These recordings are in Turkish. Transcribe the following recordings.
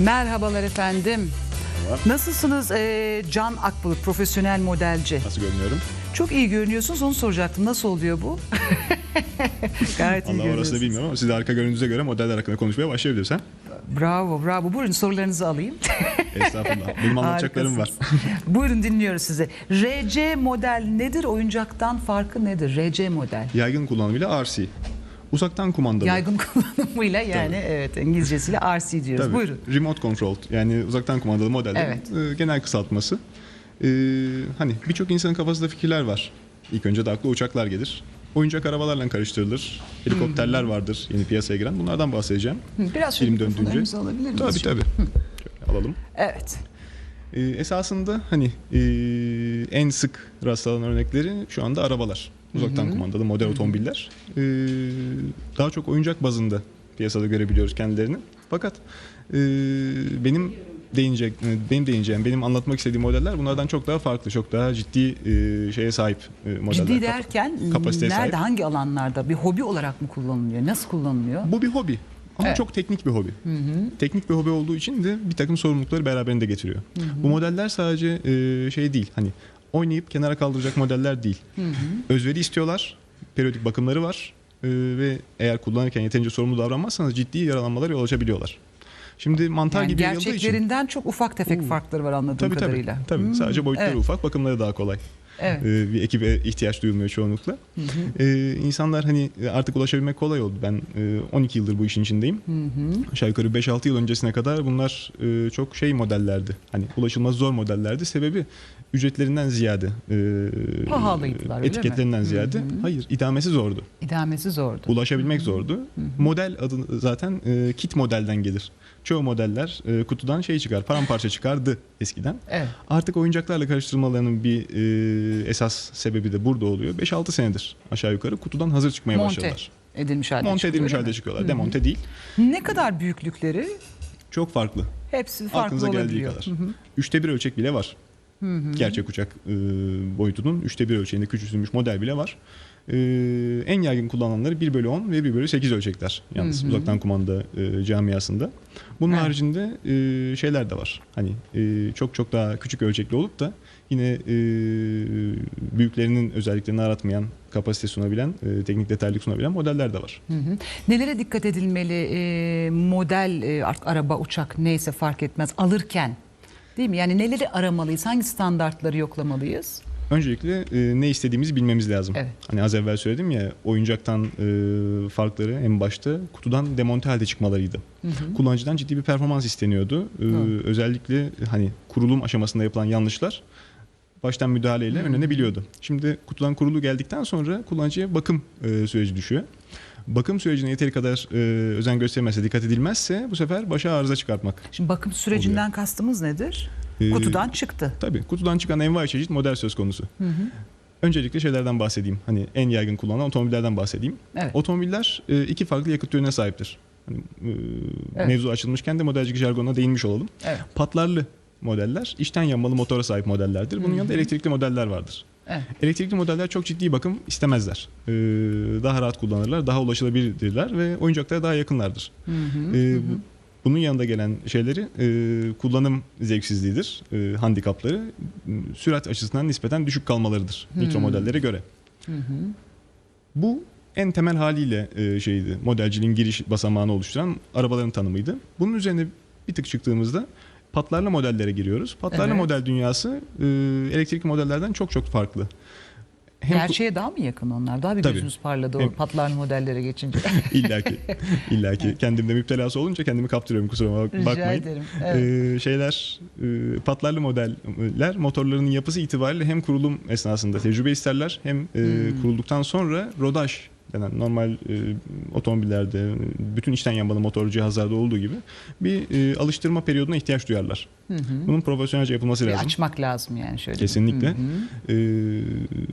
Merhabalar efendim. Nasılsınız ee, Can Akbulut, profesyonel modelci? Nasıl görünüyorum? Çok iyi görünüyorsunuz, onu soracaktım. Nasıl oluyor bu? Gayet iyi Allah orasını bilmiyorum ama siz de arka görününüze göre modeller hakkında konuşmaya başlayabiliriz ha? Bravo, bravo. Buyurun sorularınızı alayım. Estağfurullah. Benim anlatacaklarım var. Buyurun dinliyoruz sizi. RC model nedir? Oyuncaktan farkı nedir? RC model. Yaygın kullanımıyla RC. Uzaktan kumandalı. Yaygın kullanımıyla yani evet İngilizcesiyle RC diyoruz. Tabii. Buyurun. Remote controlled yani uzaktan kumandalı modellerin e, genel kısaltması. E, hani birçok insanın kafasında fikirler var. İlk önce de akla uçaklar gelir. Oyuncak arabalarla karıştırılır. Helikopterler vardır yeni piyasaya giren. Bunlardan bahsedeceğim. Biraz Film döndüğünce. alabilir miyiz? Tabii tabii. Şöyle alalım. Evet. Ee, esasında hani e, en sık rastlanan örnekleri şu anda arabalar. Uzaktan kumandalı model otomobiller. Ee, daha çok oyuncak bazında piyasada görebiliyoruz kendilerini. Fakat e, benim değinecek, e, benim değineceğim, benim anlatmak istediğim modeller bunlardan çok daha farklı, çok daha ciddi e, şeye sahip e, modeller. Ciddi derken kapasiteye nerede, sahip. hangi alanlarda? Bir hobi olarak mı kullanılıyor? Nasıl kullanılıyor? Bu bir hobi. Ama Evet. çok teknik bir hobi. Teknik bir hobi olduğu için de bir takım sorumlulukları beraberinde getiriyor. Bu modeller sadece e, şey değil. Hani oynayıp kenara kaldıracak modeller değil. Özveri istiyorlar. Periyodik bakımları var. E, ve eğer kullanırken yeterince sorumlu davranmazsanız ciddi yaralanmalar yol açabiliyorlar. Şimdi mantar Yani gibi yayıldığı için. gerçeklerinden çok ufak tefek farkları var anladığım Tabii tabii. kadarıyla. tabii. Hmm, Sadece boyutları evet. ufak, bakımları daha kolay. Evet. Ee, bir ekibe ihtiyaç duyulmuyor çoğunlukla. Ee, insanlar hani artık ulaşabilmek kolay oldu. Ben e, 12 yıldır bu işin içindeyim. Aşağı yukarı 5-6 yıl öncesine kadar bunlar e, çok şey modellerdi. Hani ulaşılması zor modellerdi. Sebebi ücretlerinden ziyade. e, Pahalıydılar, öyle mi? Etiketlerinden ziyade. Hayır, idamesi zordu. İdamesi zordu. Ulaşabilmek zordu. Model adı zaten e, kit modelden gelir. Çoğu modeller e, kutudan şey çıkar, paramparça çıkardı eskiden. Evet. Artık oyuncaklarla karıştırmalarının bir e, esas sebebi de burada oluyor. 5-6 senedir aşağı yukarı kutudan hazır çıkmaya Monte başladılar. edilmiş halde Monte çıkıyor, edilmiş halde mi? çıkıyorlar. Demonte değil. Ne kadar büyüklükleri? Çok farklı. Hepsi farklı Aklınıza geldiği olabiliyor. kadar. Üçte bir ölçek bile var. Gerçek uçak e, boyutunun üçte bir ölçeğinde küçültülmüş model bile var. E, en yaygın kullanılanları 1 bölü 10 ve 1 bölü 8 ölçekler. Yalnız uzaktan kumanda e, camiasında. Bunun Evet. haricinde e, şeyler de var. Hani e, çok çok daha küçük ölçekli olup da yine e, büyüklerinin özelliklerini aratmayan, kapasite sunabilen, e, teknik detaylık sunabilen modeller de var. Hı hı. Nelere dikkat edilmeli e, model e, artık araba, uçak neyse fark etmez alırken? Değil mi? Yani neleri aramalıyız? Hangi standartları yoklamalıyız? Öncelikle e, ne istediğimizi bilmemiz lazım. Evet. Hani az evvel söyledim ya oyuncaktan e, farkları en başta kutudan demonte halde çıkmalarıydı. Kullanıcıdan ciddi bir performans isteniyordu. E, özellikle hani kurulum aşamasında yapılan yanlışlar baştan müdahaleyle önlenebiliyordu. Şimdi kutudan kurulu geldikten sonra kullanıcıya bakım e, süreci düşüyor. Bakım sürecine yeteri kadar e, özen gösterilmezse, dikkat edilmezse bu sefer başa arıza çıkartmak. Şimdi bakım sürecinden kastımız nedir? Ee, Kutudan çıktı. Tabii kutudan çıkan envai çeşit model söz konusu. Öncelikle şeylerden bahsedeyim. Hani en yaygın kullanılan otomobillerden bahsedeyim. Evet. Otomobiller e, iki farklı yakıt türüne sahiptir. Hani, e, Evet. Mevzu açılmışken de modelcilik jargonuna değinmiş olalım. Evet. Patlarlı modeller içten yanmalı motora sahip modellerdir. Bunun yanında elektrikli modeller vardır. Evet. Elektrikli modeller çok ciddi bakım istemezler. E, daha rahat kullanırlar, daha ulaşılabilirler ve oyuncaklara daha yakınlardır. E, bu- bunun yanında gelen şeyleri e, kullanım zevksizliğidir, e, handikapları, sürat açısından nispeten düşük kalmalarıdır mikro modellere göre. Bu en temel haliyle e, şeydi, modelciliğin giriş basamağını oluşturan arabaların tanımıydı. Bunun üzerine bir tık çıktığımızda patlarlı modellere giriyoruz. Patlarlı Evet. model dünyası e, elektrikli modellerden çok çok farklı. Hem Gerçeğe daha mı yakın onlar? Daha bir Tabii. gözünüz parladı o Hem- patlarlı modellere geçince. illaki illaki kendimde müptelası olunca kendimi kaptırıyorum kusura bak- Rica bakmayın. ederim. Evet. Ee, şeyler e, patlarlı modeller motorlarının yapısı itibariyle hem kurulum esnasında tecrübe isterler hem e, Hmm. kurulduktan sonra rodaj denen normal e, otomobillerde bütün içten yanmalı motor cihazlarda olduğu gibi bir e, alıştırma periyoduna ihtiyaç duyarlar. Bunun profesyonelce yapılması Bir lazım. açmak lazım yani şöyle. Kesinlikle. Hı hı. Ee,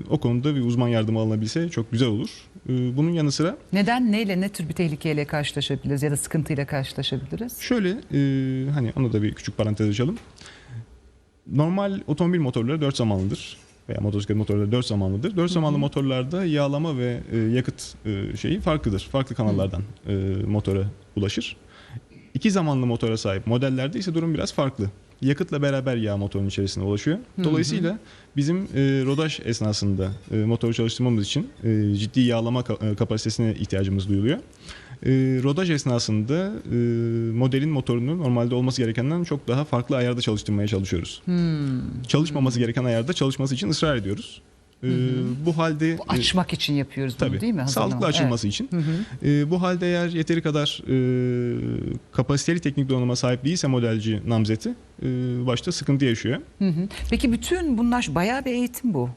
o konuda bir uzman yardımı alınabilse çok güzel olur. Ee, bunun yanı sıra Neden, neyle, ne tür bir tehlikeyle karşılaşabiliriz ya da sıkıntıyla karşılaşabiliriz? Şöyle e, hani onu da bir küçük parantez açalım. Normal otomobil motorları 4 zamanlıdır veya motosiklet motorları 4 zamanlıdır. 4 zamanlı motorlarda yağlama ve e, yakıt e, şeyi farklıdır. Farklı kanallardan e, motora ulaşır. İki zamanlı motora sahip modellerde ise durum biraz farklı. Yakıtla beraber yağ motorun içerisine ulaşıyor. Dolayısıyla bizim e, rodaj esnasında e, motoru çalıştırmamız için e, ciddi yağlama ka- e, kapasitesine ihtiyacımız duyuluyor. E, rodaj esnasında e, modelin motorunu normalde olması gerekenden çok daha farklı ayarda çalıştırmaya çalışıyoruz. Çalışmaması gereken ayarda çalışması için ısrar ediyoruz. E, bu halde Bu açmak için yapıyoruz bunu Tabii. değil mi? Hazırlamak. Sağlıklı açılması için. Ee, bu halde eğer yeteri kadar e, kapasiteli teknik donanıma sahip değilse modelci namzeti e, başta sıkıntı yaşıyor. Evet. Hı hı. Peki bütün bunlar bayağı bir eğitim bu.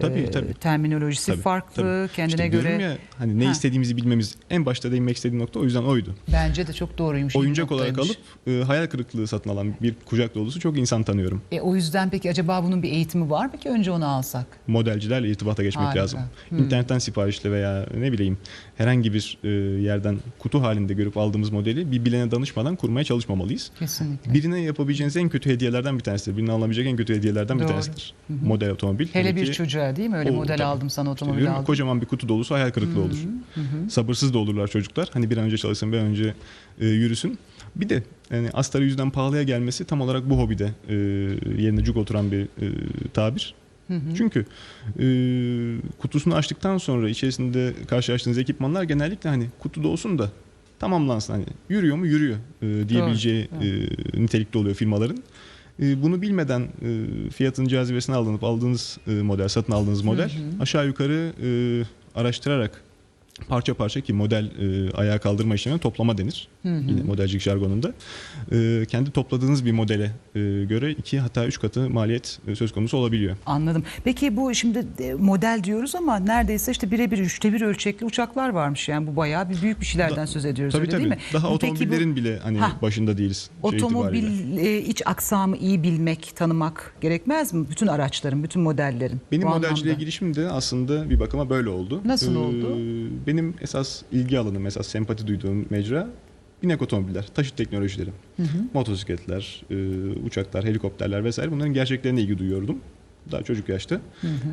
Tabii, Ee, tabii. Terminolojisi Tabii, farklı, tabii. kendine İşte göre. ya hani ne Ha. istediğimizi bilmemiz en başta değinmek istediğim nokta o yüzden oydu. Bence de çok doğruymuş. bir Oyuncak olarak alıp e, hayal kırıklığı satın alan bir kucak dolusu çok insan tanıyorum. E, o yüzden peki acaba bunun bir eğitimi var mı ki önce onu alsak? Modelcilerle irtibata geçmek Harika. lazım. Hmm. İnternetten siparişle veya ne bileyim herhangi bir e, yerden kutu halinde görüp aldığımız modeli bir bilene danışmadan kurmaya çalışmamalıyız. Kesinlikle. Birine yapabileceğiniz en kötü hediyelerden bir tanesidir. Birine alabilecek en kötü hediyelerden bir Doğru. tanesidir. Model otomobil. Hele bir ki- çocuğa değil mi? Öyle O, model tabii. aldım sana işte otomobil ya, aldım. kocaman bir kutu dolusu hayal kırıklığı olur. Sabırsız da olurlar çocuklar. Hani bir an önce çalışsın, bir an önce e, yürüsün. Bir de yani astarı yüzden pahalıya gelmesi tam olarak bu hobide e, yerine cuk oturan bir e, tabir. Çünkü e, kutusunu açtıktan sonra içerisinde karşılaştığınız ekipmanlar genellikle hani kutuda olsun da tamamlansın. Hani yürüyor mu yürüyor e, diyebileceği e, nitelikte oluyor firmaların. E, bunu bilmeden e, fiyatın cazibesine alınıp aldığınız e, model, satın aldığınız model aşağı yukarı e, araştırarak parça parça ki model e, ayağa kaldırma işlemine toplama denir. Yine modelcilik jargonunda. E, kendi topladığınız bir modele e, göre iki hatta üç katı maliyet e, söz konusu olabiliyor. Anladım. Peki bu şimdi e, model diyoruz ama neredeyse işte birebir üçte bir ölçekli uçaklar varmış. Yani bu bayağı bir büyük bir şeylerden söz ediyoruz Tabii öyle tabii. değil mi? Daha Bu peki bu otomobillerin bile hani Hah. başında değiliz. şey Otomobil itibariyle. e, iç aksamı iyi bilmek, tanımak gerekmez mi? Bütün araçların, bütün modellerin. Benim modelciliğe anlamda. girişim de aslında bir bakıma böyle oldu. Ee, Nasıl oldu? Benim esas ilgi alanım, esas sempati duyduğum mecra binek otomobiller, taşıt teknolojileri, motosikletler, e, uçaklar, helikopterler vesaire bunların gerçeklerine ilgi duyuyordum. Daha çocuk yaşta.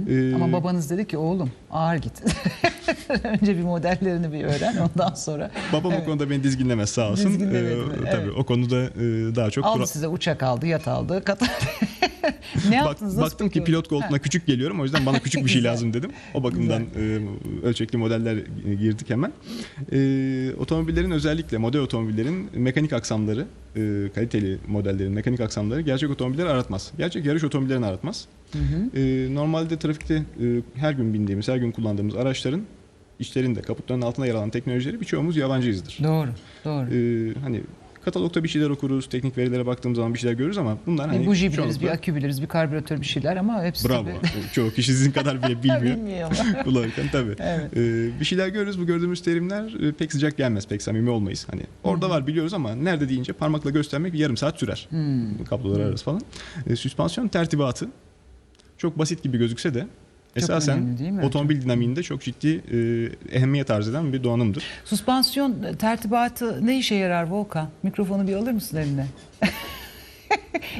Ee, Ama babanız dedi ki oğlum ağır git. Önce bir modellerini bir öğren ondan sonra. Babam o konuda beni dizginlemez sağ olsun. Ee? Tabii Evet. o konuda e, daha çok Aldı kura- size uçak aldı, yat aldı, katar. ne yaptınız? Baktım ki pilot koltuğuna küçük geliyorum o yüzden bana küçük bir şey lazım dedim. O bakımdan e, ölçekli modeller girdik hemen. E, otomobillerin özellikle model otomobillerin mekanik aksamları, e, kaliteli modellerin mekanik aksamları gerçek otomobilleri aratmaz. Gerçek yarış otomobillerini aratmaz. E, normalde trafikte e, her gün bindiğimiz, her gün kullandığımız araçların içlerinde, kaputlarının altında yer alan teknolojileri birçoğumuz yabancıyızdır. Doğru, doğru. E, hani katalogda bir şeyler okuruz, teknik verilere baktığımız zaman bir şeyler görürüz ama bunlar hani bir buji biliriz, çoğunlukla- bir akü biliriz, bir karbüratör bir şeyler ama hepsi Bravo. tabii- Çoğu kişi sizin kadar bile bilmiyor. Kullanırken tabii. Evet. Ee, bir şeyler görürüz. Bu gördüğümüz terimler e, pek sıcak gelmez. Pek samimi olmayız. Hani orada var biliyoruz ama nerede deyince parmakla göstermek bir yarım saat sürer. Kabloları ararız falan. E, süspansiyon tertibatı çok basit gibi gözükse de esasen önemli otomobil dinamiğinde çok ciddi e, ehemmiyet arz eden bir donanımdır. Suspansiyon tertibatı ne işe yarar Volkan? Mikrofonu bir alır mısın eline?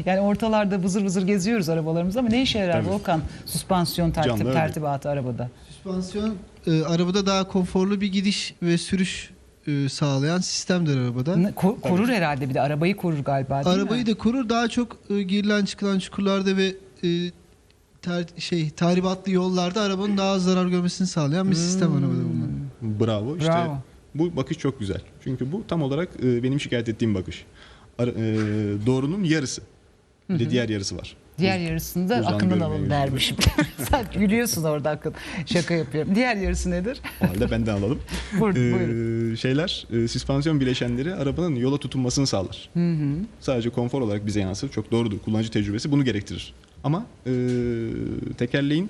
yani ortalarda vızır vızır geziyoruz arabalarımızda ama ne işe yarar Tabii. Volkan? Suspansiyon Canlı örnek. tertibatı arabada. Süspansiyon e, arabada daha konforlu bir gidiş ve sürüş e, sağlayan sistemdir arabada. Ne- ko- korur herhalde bir de arabayı korur galiba değil Arabayı mi? da korur. Daha çok e, girilen çıkılan çukurlarda ve e, ter, şey tahribatlı yollarda arabanın daha az zarar görmesini sağlayan bir sistem arabada bulunan. Bravo. İşte Bravo. bu bakış çok güzel. Çünkü bu tam olarak e, benim şikayet ettiğim bakış. Ara- e, doğrunun yarısı. Bir de diğer yarısı var. Diğer yarısında Uzan akından görmeye alın dermişim. Sen gülüyorsun orada akın. Şaka yapıyorum. Diğer yarısı nedir? O halde benden alalım. Buyurun, Ee, şeyler, e, süspansiyon bileşenleri arabanın yola tutunmasını sağlar. Sadece konfor olarak bize yansır. Çok doğrudur. Kullanıcı tecrübesi bunu gerektirir. Ama e, tekerleğin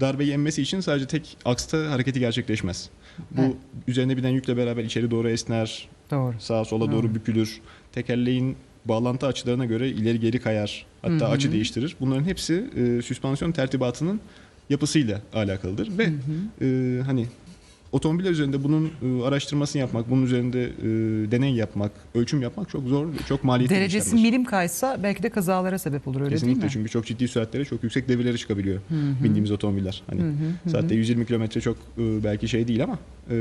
darbeyi emmesi için sadece tek aksta hareketi gerçekleşmez. Bu Evet. üzerine binen yükle beraber içeri doğru esner, Doğru. sağa sola doğru bükülür. Tekerleğin bağlantı açılarına göre ileri geri kayar. Hatta açı değiştirir. Bunların hepsi e, süspansiyon tertibatının yapısıyla alakalıdır ve e, hani otomobiller üzerinde bunun e, araştırmasını yapmak, bunun üzerinde e, deney yapmak, ölçüm yapmak çok zor, çok maliyetli Derecesi işlemler. milim kaysa belki de kazalara sebep olur öyle Kesinlikle değil mi? çünkü çok ciddi süratlere çok yüksek devirlere çıkabiliyor bindiğimiz otomobiller. Hani saatte 120 kilometre çok e, belki şey değil ama e,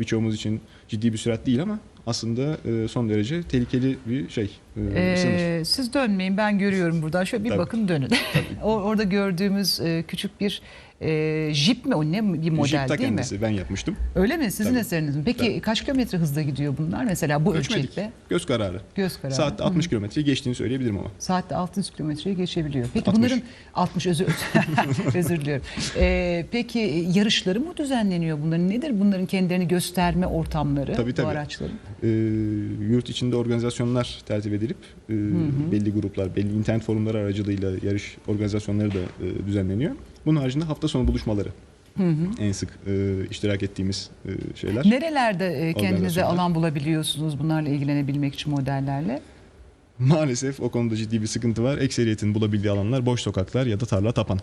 birçoğumuz için ciddi bir sürat değil ama aslında son derece tehlikeli bir şey. Ee, siz dönmeyin ben görüyorum buradan. Şöyle bir Tabii. bakın dönün. o, orada gördüğümüz küçük bir e, jip mi o ne bir model Jeep ta değil mi? kendisi ben yapmıştım. Öyle mi? Sizin Tabii. eseriniz mi? Peki Tabii. kaç kilometre hızla gidiyor bunlar mesela bu Ölçmedik. ölçekte? Göz kararı. Göz kararı. Saatte 60 kilometreyi geçtiğini söyleyebilirim ama. Saatte 600 kilometreyi geçebiliyor. Peki 60. bunların 60 özür özür diliyorum. Ee, peki yarışları mı düzenleniyor bunların? Nedir bunların kendilerini gösterme ortamları Tabii, bu tabii. araçların? e, yurt içinde organizasyonlar tertip edilip e, belli gruplar, belli internet forumları aracılığıyla yarış organizasyonları da e, düzenleniyor. Bunun haricinde hafta sonu buluşmaları en sık e, iştirak ettiğimiz e, şeyler. Nerelerde e, kendinize alan bulabiliyorsunuz bunlarla ilgilenebilmek için modellerle? Maalesef o konuda ciddi bir sıkıntı var. Ekseriyetin bulabildiği alanlar boş sokaklar ya da tarla tapan.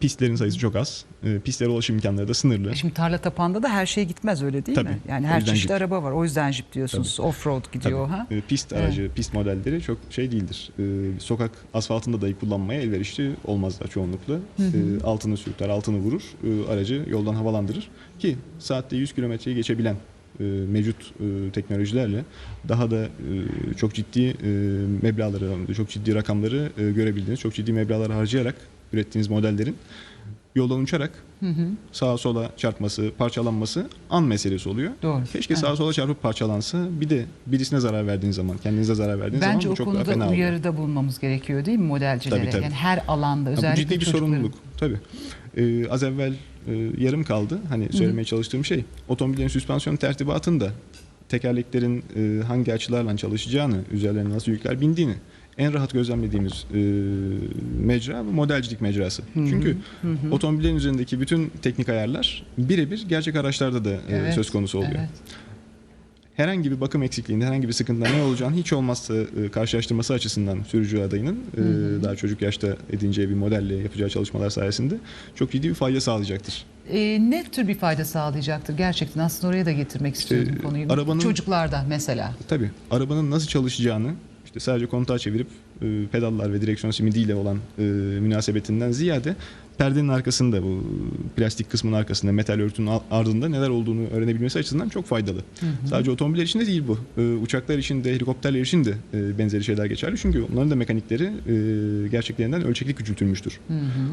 Pistlerin sayısı çok az. E, pistlere ulaşım imkanları da sınırlı. E Şimdi tarla tapanda da her şey gitmez öyle değil Tabii. mi? Yani her çeşit jip. araba var. O yüzden jip diyorsunuz. Offroad gidiyor ha. E, Pist aracı, pist modelleri çok şey değildir. E, sokak asfaltında dahi kullanmaya elverişli olmazlar çoğunlukla. E, altını sürter, altını vurur, e, aracı yoldan havalandırır. Ki saatte 100 kilometreyi geçebilen e, mevcut teknolojilerle daha da çok ciddi meblağları, çok ciddi rakamları görebildiğiniz, çok ciddi meblağlar harcayarak ürettiğiniz modellerin yoldan uçarak sağa sola çarpması, parçalanması an meselesi oluyor. Doğru. Keşke Evet. sağa sola çarpıp parçalansa. Bir de birisine zarar verdiğiniz zaman, kendinize zarar verdiğiniz Bence zaman o bu çok daha konuda fena oluyor. uyarıda bulunmamız gerekiyor değil mi modelcilere? Tabii, tabii. Yani her alanda Ya bu özellikle ciddi bir çocukların. sorumluluk. Tabii. Ee, az evvel e, yarım kaldı. Hani söylemeye çalıştığım şey otomobillerin süspansiyon tertibatında tekerleklerin e, hangi açılarla çalışacağını, üzerlerine nasıl yükler bindiğini en rahat gözlemlediğimiz e, mecra bu modelcilik mecrası. Çünkü otomobillerin üzerindeki bütün teknik ayarlar birebir gerçek araçlarda da e, Evet, söz konusu oluyor. evet. herhangi bir bakım eksikliğinde, herhangi bir sıkıntıda ne olacağını hiç olmazsa e, karşılaştırması açısından sürücü adayının e, daha çocuk yaşta edineceği bir modelle yapacağı çalışmalar sayesinde çok ciddi bir fayda sağlayacaktır. E, ne tür bir fayda sağlayacaktır gerçekten? Aslında oraya da getirmek istiyordum Ee, konuyu. arabanın- Çocuklarda mesela. Tabii arabanın nasıl çalışacağını işte sadece kontağı çevirip e, pedallar ve direksiyon simidiyle olan e, münasebetinden ziyade perdenin arkasında bu plastik kısmın arkasında metal örtünün ardında neler olduğunu öğrenebilmesi açısından çok faydalı. Sadece otomobiller için de değil bu. E, uçaklar için de helikopterler için de e, benzeri şeyler geçerli. Çünkü onların da mekanikleri e, gerçeklerinden ölçekli küçültülmüştür.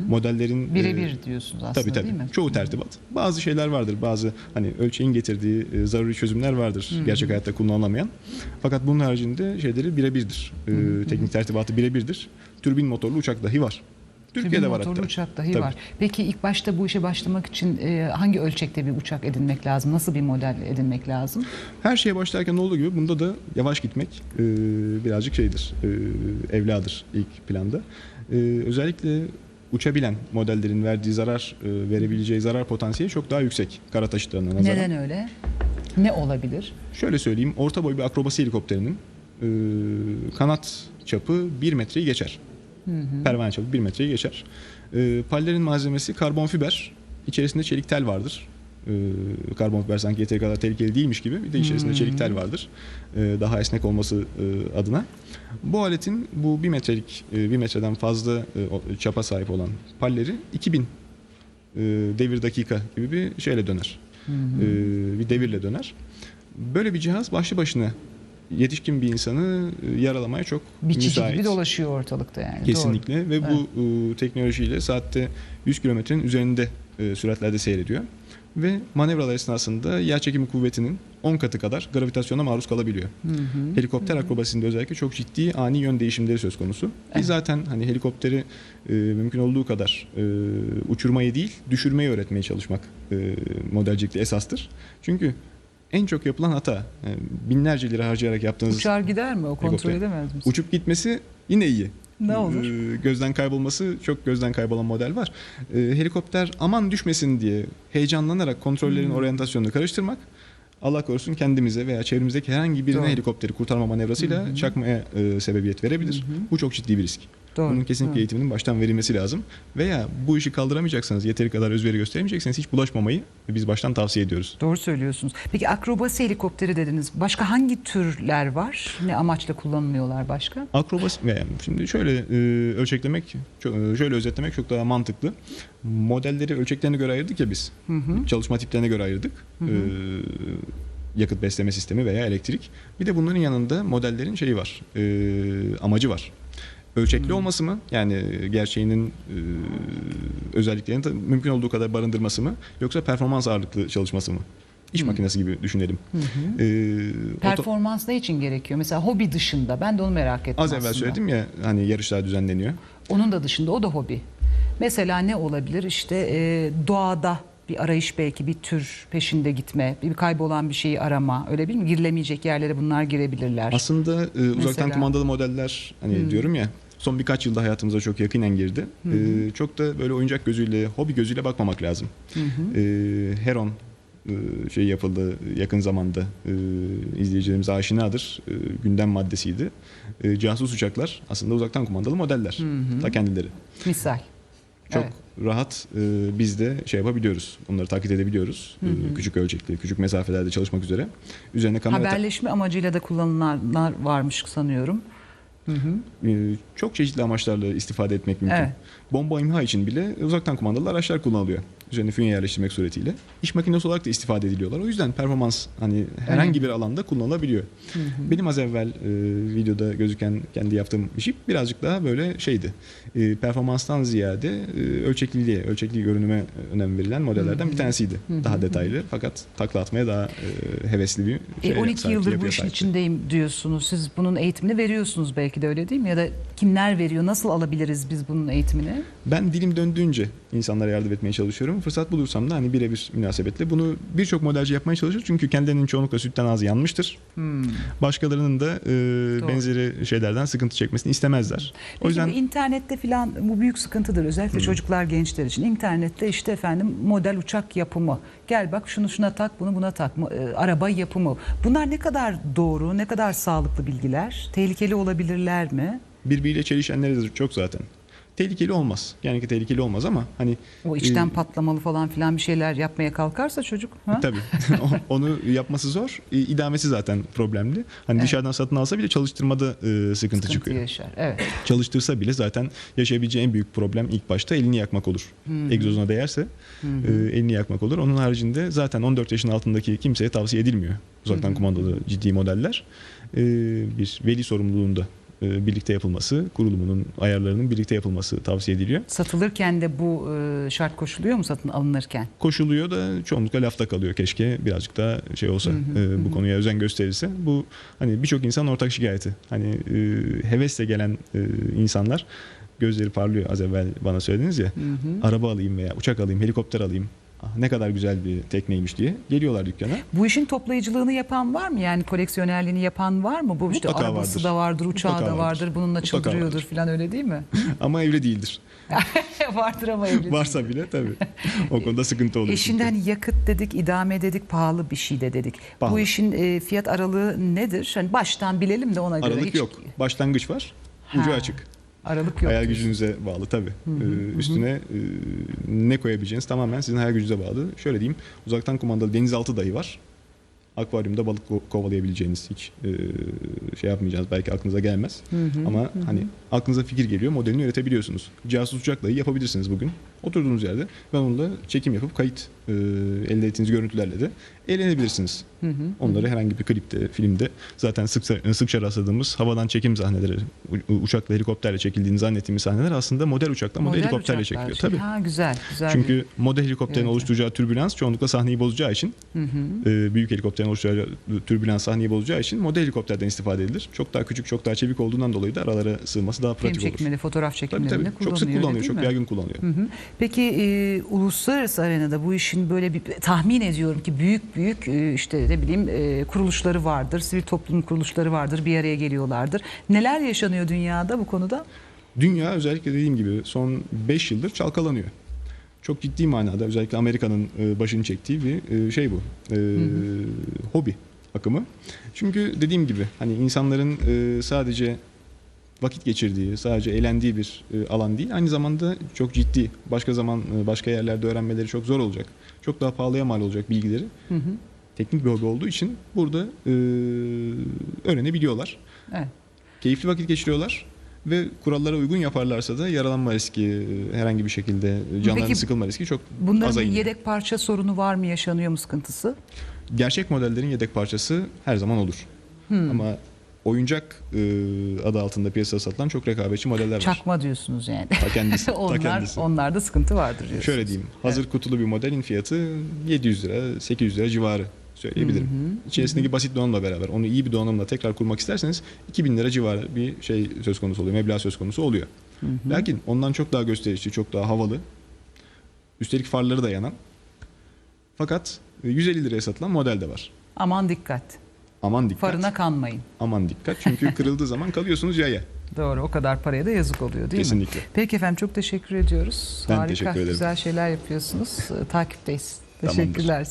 Modellerin e, Birebir diyorsunuz aslında Tabii tabii. değil mi? Çoğu tertibat. Bazı şeyler vardır. Bazı hani ölçeğin getirdiği e, zaruri çözümler vardır. Gerçek hayatta kullanılamayan. Fakat bunun haricinde şeyleri birebirdir. E, teknik tertibatı birebirdir. Türbin motorlu uçak dahi var. Türkiye'de var motorlu hatta. uçak dahi Tabii. var. Peki ilk başta bu işe başlamak için e, hangi ölçekte bir uçak edinmek lazım? Nasıl bir model edinmek lazım? Her şeye başlarken olduğu gibi bunda da yavaş gitmek e, birazcık şeydir. E, evladır ilk planda. E, özellikle uçabilen modellerin verdiği zarar, e, verebileceği zarar potansiyeli çok daha yüksek kara taşıtlarına nazaran. Neden öyle? Ne olabilir? Şöyle söyleyeyim, orta boy bir akrobasi helikopterinin e, kanat çapı 1 metreyi geçer. Pervane çapı 1 metreyi geçer. E, pallerin malzemesi karbon fiber, içerisinde çelik tel vardır. E, karbon fiber sanki yeteri kadar tehlikeli değilmiş gibi bir de içerisinde çelik tel vardır. E, daha esnek olması e, adına. Bu aletin bu 1 metrelik, e, 1 metreden fazla e, çapa sahip olan palleri 2000 e, devir dakika gibi bir şeyle döner. E, bir devirle döner. Böyle bir cihaz başlı başına yetişkin bir insanı e, yaralamaya çok Bir müsait. gibi dolaşıyor ortalıkta yani. Kesinlikle ve bu e, teknolojiyle saatte 100 kilometrenin üzerinde e, süratlerde seyrediyor. Ve manevralar esnasında yer çekimi kuvvetinin 10 katı kadar gravitasyona maruz kalabiliyor. Helikopter akrobasisinde özellikle çok ciddi ani yön değişimleri söz konusu. Biz zaten hani helikopteri e, mümkün olduğu kadar e, uçurmayı değil, düşürmeyi öğretmeye çalışmak e, modelcilikte esastır. Çünkü en çok yapılan hata yani binlerce lira harcayarak yaptığınız Uçar gider mi? O kontrol Helikopter. edemez misin? Uçup gitmesi yine iyi. Ne olur? Ee, gözden kaybolması çok gözden kaybolan model var. Ee, helikopter aman düşmesin diye heyecanlanarak kontrollerin Hmm. oryantasyonunu karıştırmak Allah korusun kendimize veya çevremizdeki herhangi birine Doğru. helikopteri kurtarma manevrasıyla çakmaya e, sebebiyet verebilir. Bu çok ciddi bir risk. Doğru. Bunun kesinlikle Doğru. eğitiminin baştan verilmesi lazım. Veya bu işi kaldıramayacaksanız, yeteri kadar özveri gösteremeyecekseniz hiç bulaşmamayı biz baştan tavsiye ediyoruz. Doğru söylüyorsunuz. Peki akrobasi helikopteri dediniz. Başka hangi türler var? Ne amaçla kullanılıyorlar başka? Akrobasi veya şimdi şöyle e, ölçeklemek, e, şöyle özetlemek çok daha mantıklı. Modelleri ölçeklerine göre ayırdık ya biz. Çalışma tiplerine göre ayırdık. E, yakıt besleme sistemi veya elektrik. Bir de bunların yanında modellerin şeyi var, e, amacı var. Ölçekli olması mı? Yani gerçeğinin e, özelliklerini mümkün olduğu kadar barındırması mı? Yoksa performans ağırlıklı çalışması mı? İş makinesi gibi düşünelim. E, oto- Performans ne için gerekiyor? Mesela hobi dışında ben de onu merak ettim az evvel söyledim ya hani yarışlar düzenleniyor. Onun da dışında o da hobi. Mesela ne olabilir? İşte e, doğada bir arayış belki bir tür peşinde gitme, bir kaybolan bir şeyi arama. Öyle değil mi? Girilemeyecek yerlere bunlar girebilirler. Aslında e, uzaktan Mesela. kumandalı modeller hani diyorum ya son birkaç yılda hayatımıza çok yakinen girdi. E, çok da böyle oyuncak gözüyle, hobi gözüyle bakmamak lazım. E, Heron e, şey yapıldı yakın zamanda e, izleyicilerimiz aşinadır. E, gündem maddesiydi. E, casus uçaklar aslında uzaktan kumandalı modeller. Ta kendileri. Misal. Çok Evet. rahat e, biz de şey yapabiliyoruz. Onları taklit edebiliyoruz. E, küçük ölçekli, küçük mesafelerde çalışmak üzere. Üzerine kamera Haberleşme amacıyla da kullanılanlar varmış sanıyorum. e, çok çeşitli amaçlarla istifade etmek mümkün. Evet. Bomba imha için bile uzaktan kumandalı araçlar kullanılıyor. Üzerine fünye yerleştirmek suretiyle. İş makinesi olarak da istifade ediliyorlar. O yüzden performans hani herhangi bir alanda kullanılabiliyor. Benim az evvel e, videoda gözüken kendi yaptığım işi birazcık daha böyle şeydi. E, performanstan ziyade e, ölçekliliğe, ölçekli görünüme önem verilen modellerden bir tanesiydi. Daha detaylı fakat takla atmaya daha e, hevesli bir şey. E, 12 yıldır bu işin içindeyim diyorsunuz. Siz bunun eğitimini veriyorsunuz belki de öyle değil mi? Ya da kimler veriyor? Nasıl alabiliriz biz bunun eğitimini? Ben dilim döndüğünce insanlara yardım etmeye çalışıyorum. Fırsat bulursam da hani birebir münasebetle bunu birçok modelci yapmaya çalışır. Çünkü kendilerinin çoğunlukla sütten ağzı yanmıştır. Başkalarının da e, benzeri şeylerden sıkıntı çekmesini istemezler. O Peki yüzden bu internette filan bu büyük sıkıntıdır özellikle çocuklar gençler için. İnternette işte efendim model uçak yapımı. Gel bak şunu şuna tak bunu buna tak. E, Araba yapımı. Bunlar ne kadar doğru ne kadar sağlıklı bilgiler? Tehlikeli olabilirler mi? birbiriyle çelişenleri de çok zaten. Tehlikeli olmaz. Yani ki tehlikeli olmaz ama hani O içten e, patlamalı falan filan bir şeyler yapmaya kalkarsa çocuk. Ha? Tabii. Onu yapması zor. E, İdamesi zaten problemli. Hani Evet. dışarıdan satın alsa bile çalıştırmada e, sıkıntı, Sıkıntı çıkıyor. yaşar. Evet. Çalıştırsa bile zaten yaşayabileceği en büyük problem ilk başta elini yakmak olur. Egzozuna değerse e, elini yakmak olur. Onun haricinde zaten 14 yaşın altındaki kimseye tavsiye edilmiyor. Uzaktan kumandalı ciddi modeller. E, bir veli sorumluluğunda birlikte yapılması, kurulumunun ayarlarının birlikte yapılması tavsiye ediliyor. Satılırken de bu e, şart koşuluyor mu satın alınırken? koşuluyor da çoğunlukla lafta kalıyor. Keşke birazcık daha şey olsa e, bu konuya özen gösterilse. Bu hani birçok insan ortak şikayeti. Hani e, hevesle gelen e, insanlar gözleri parlıyor az evvel bana söylediniz ya. Araba alayım veya uçak alayım, helikopter alayım. Ah, ne kadar güzel bir tekneymiş diye geliyorlar dükkana. Bu işin toplayıcılığını yapan var mı? Yani koleksiyonerliğini yapan var mı? Bu işte Mutlaka arabası vardır. da vardır, uçağı Mutlaka da vardır. vardır. Bununla Mutlaka çıldırıyordur vardır. falan öyle değil mi? Ama evli değildir. vardır ama evli. Varsa bile tabii. O konuda sıkıntı olur. E şimdi hani yakıt dedik, idame dedik, pahalı bir şey de dedik. Bu Pahalı. işin e, fiyat aralığı nedir? Hani baştan bilelim de ona göre. Aralık hiç- yok. Başlangıç var. Ucu Ha, açık. Aralık yok. Hayal gücünüze bağlı tabii. Ee, üstüne e, ne koyabileceğiniz tamamen sizin hayal gücünüze bağlı. Şöyle diyeyim, uzaktan kumandalı denizaltı dahi var. Akvaryumda balık ko- kovalayabileceğiniz hiç e, şey yapmayacağınız belki aklınıza gelmez. Ama hani aklınıza fikir geliyor, modelini üretebiliyorsunuz. Casus uçak dahi yapabilirsiniz bugün. Oturduğunuz yerde ve onunla çekim yapıp kayıt e, elde ettiğiniz görüntülerle de eğlenebilirsiniz. Onları herhangi bir klipte, filmde zaten sıkça, sıkça rastladığımız havadan çekim sahneleri, uçakla helikopterle çekildiğini zannettiğimiz sahneler aslında model uçakla, model, helikopterle uçaklar. çekiliyor. Tabii. Ha güzel, güzel. Çünkü model helikopterin Evet. oluşturacağı türbülans çoğunlukla sahneyi bozacağı için, e, büyük helikopterin oluşturacağı türbülans sahneyi bozacağı için model helikopterden istifade edilir. Çok daha küçük, çok daha çevik olduğundan dolayı da aralara sığması daha bir film pratik olur. çekimleri, fotoğraf Tabii çekimlerinde tabii. kullanılıyor. Çok sık kullanılıyor, çok mi? yaygın kullanılıyor. Hı hı. Peki e, uluslararası arenada bu işin böyle bir tahmin ediyorum ki büyük büyük e, işte ne bileyim e, kuruluşları vardır, sivil toplum kuruluşları vardır, bir araya geliyorlardır. Neler yaşanıyor dünyada bu konuda? Dünya özellikle dediğim gibi son 5 yıldır çalkalanıyor. Çok ciddi manada özellikle Amerika'nın e, başını çektiği bir e, şey bu. E, Hobi akımı. Çünkü dediğim gibi hani insanların e, sadece vakit geçirdiği, sadece eğlendiği bir e, alan değil. Aynı zamanda çok ciddi, başka zaman e, başka yerlerde öğrenmeleri çok zor olacak. Çok daha pahalıya mal olacak bilgileri. Teknik bir hobi olduğu için burada e, öğrenebiliyorlar. Evet. Keyifli vakit geçiriyorlar ve kurallara uygun yaparlarsa da yaralanma riski e, herhangi bir şekilde canlarının Peki, sıkılma riski çok Bunların aza iniyor. yedek parça sorunu var mı? Yaşanıyor mu sıkıntısı? Gerçek modellerin yedek parçası her zaman olur. Hmm. Ama oyuncak e, adı altında piyasada satılan çok rekabetçi modeller var. Çakma diyorsunuz yani. Ta kendisi. ta onlar, kendisi. onlarda sıkıntı vardır diyorsunuz. Şöyle diyeyim. Hazır kutulu bir modelin fiyatı 700 lira, 800 lira civarı söyleyebilirim. İçerisindeki basit donanımla beraber onu iyi bir donanımla tekrar kurmak isterseniz 2000 lira civarı bir şey söz konusu oluyor. Meblağ söz konusu oluyor. Lakin ondan çok daha gösterişli, çok daha havalı. Üstelik farları da yanan. Fakat e, 150 liraya satılan model de var. Aman dikkat. Aman dikkat. Farına kanmayın. Aman dikkat. Çünkü kırıldığı zaman kalıyorsunuz yaya. Doğru o kadar paraya da yazık oluyor değil mi? Kesinlikle. Peki efendim çok teşekkür ediyoruz. Ben Harika teşekkür ederim. güzel şeyler yapıyorsunuz. Ee, Takipteyiz. Tamamdır. Teşekkürler.